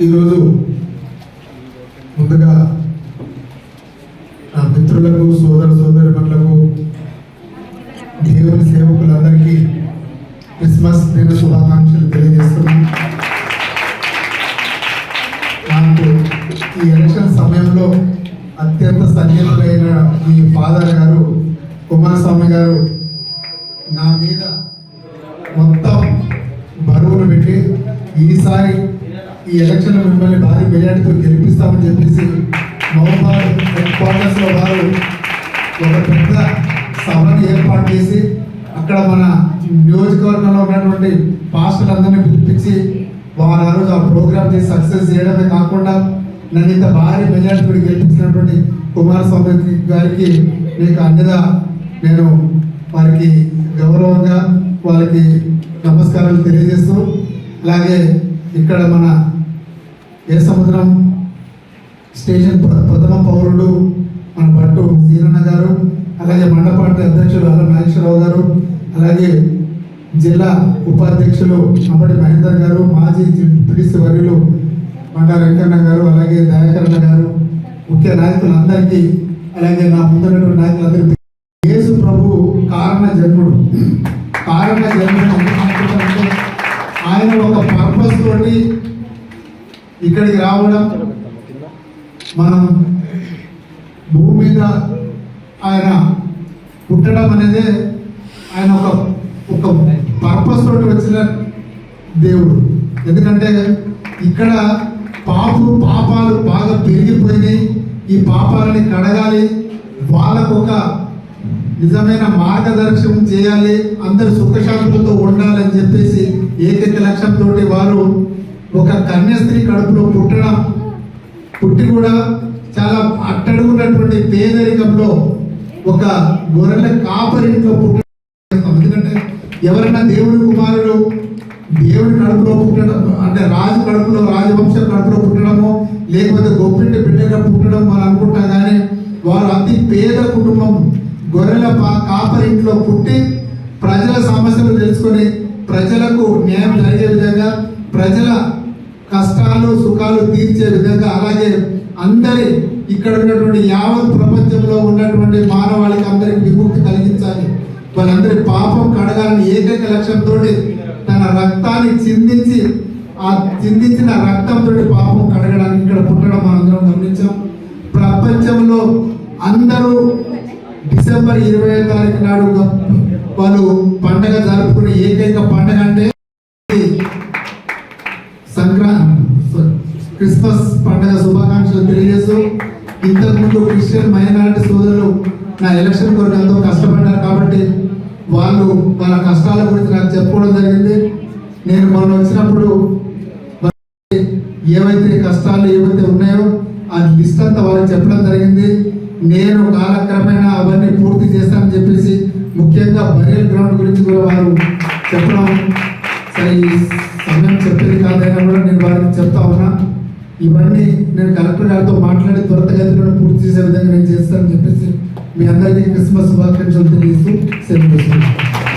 ఈరోజు ముందుగా నా మిత్రులకు సోదర సోదరిమణులకు దేవుని సేవకులందరికీ క్రిస్మస్ దిన శుభాకాంక్షలు తెలియజేస్తున్నాను. నాకు ఈ ఎలక్షన్ సమయంలో అత్యంత సన్నిహితులైన మీ ఫాదర్ గారు కుమారస్వామి గారు నా మీద మొత్తం బరువును పెట్టి ఈసారి ఈ ఎలక్షన్ మిమ్మల్ని భారీ మెజార్టీతో గెలిపిస్తామని చెప్పేసి మహబాద్ హెడ్ క్వార్టర్స్లో వారు ఒక పెద్ద సభను ఏర్పాటు చేసి అక్కడ మన నియోజకవర్గంలో ఉన్నటువంటి పాస్టర్లందరినీ పిలిపించి వారు ఆ రోజు ఆ ప్రోగ్రామ్ చేసి సక్సెస్ చేయడమే కాకుండా నన్ను ఇంత భారీ మెజార్టీ గెలిపించినటువంటి కుమారస్వామి గారికి మీకు అండగా నేను వారికి గౌరవంగా వారికి నమస్కారాలు తెలియజేస్తూ అలాగే ఇక్కడ మన ఏ సముద్రం స్టేషన్ ప్రథమ పౌరుడు మన పట్టు సీరన్న గారు అలాగే మండపాటి అధ్యక్షులు అల్ల నాగేశ్వరరావు గారు అలాగే జిల్లా ఉపాధ్యక్షులు అప్పటి మహేందర్ గారు మాజీ పిడిసి వర్యులు మండ వెంకన్న గారు అలాగే దయాకరణ గారు ముఖ్య నాయకులందరికీ అలాగే నా ముందున్నటువంటి నాయకులందరికీ యేసు ప్రభు కారణ జన్ముడు. కారణ జన్ముడు ఆయన ఒక పర్పస్ తోటి ఇక్కడికి రావడం మనం భూమి మీద ఆయన పుట్టడం అనేది ఆయన ఒక ఒక పర్పస్ తోటి వచ్చిన దేవుడు. ఎందుకంటే ఇక్కడ పాపు పాపాలు బాగా పెరిగిపోయినాయి. ఈ పాపాలని కడగాలి. వాళ్ళకు ఒక నిజమైన మార్గదర్శనం చేయాలి. అందరు సుఖశాంతులతో ఉండాలని చెప్పేసి ఏకైక లక్ష్యంతో వారు ఒక కన్యాస్త్రీ కడుపులో పుట్టడం పుట్టి కూడా చాలా అట్టడుగున్నటువంటి పేదరికంలో ఒక గొర్రెల కాపరింట్లో పుట్టడం. ఎందుకంటే ఎవరైనా దేవుడి కుమారుడు దేవుడి కడుపులో పుట్టడం అంటే రాజు కడుపులో రాజవంశం కడుపులో పుట్టడము లేకపోతే గొప్పింటి బిడ్డగా పుట్టడం మనం అనుకుంటాం కానీ వారు అతి పేద కుటుంబం గొర్రెల కాపరి కాపరింట్లో పుట్టి ప్రజల సమస్యలు తెలుసుకొని ప్రజలకు న్యాయం జరిగే విధంగా ప్రజల కష్టాలు సుఖాలు తీర్చే విధంగా అలాగే అందరి ఇక్కడ ఉన్నటువంటి యావత్ ప్రపంచంలో ఉన్నటువంటి మానవాళికి అందరికి విముక్తి కలిగించాలి. వాళ్ళందరి పాపం కడగాలని ఏకైక లక్ష్యంతో తన రక్తాన్ని చిందించి ఆ చిందించిన రక్తంతో పాపం కడగడానికి ఇక్కడ పుట్టడం మనందరం గమనించాం. ప్రపంచంలో అందరూ డిసెంబర్ ఇరవై తారీఖు నాడు వాళ్ళు పండగ జరుపుకునే ఏకైక పండగ అంటే సంక్రాంతి క్రిస్మస్ పండుగ శుభాకాంక్షలు తెలియజేస్తూ ఇంతకుముందు క్రిస్టియన్ మైనారిటీ సోదరులు నా ఎలక్షన్ కొరకు ఎంతో కష్టపడ్డారు కాబట్టి వాళ్ళు వాళ్ళ కష్టాల గురించి నాకు చెప్పుకోవడం జరిగింది. నేను మొన్న వచ్చినప్పుడు ఏవైతే కష్టాలు ఏవైతే ఉన్నాయో ఆ లిస్ట్ అంతా వాళ్ళకి చెప్పడం జరిగింది. నేను కాలక్రమేణా అవన్నీ పూర్తి చేస్తానని చెప్పేసి ముఖ్యంగా బరియల్ గ్రౌండ్ గురించి కూడా వారు చెప్పడం సరే ఈ సమయం చెప్పేది కాదైనా కూడా నేను వారికి చెప్తా ఉన్నా. ఇవన్నీ నేను కలెక్టర్ గారితో మాట్లాడి త్వరితగతిలో పూర్తి చేసే విధంగా నేను చేస్తానని చెప్పేసి మీ అందరికీ క్రిస్మస్ శుభాకాంక్షలు తెలియజేస్తూ సెలవు తీసుకుంటాను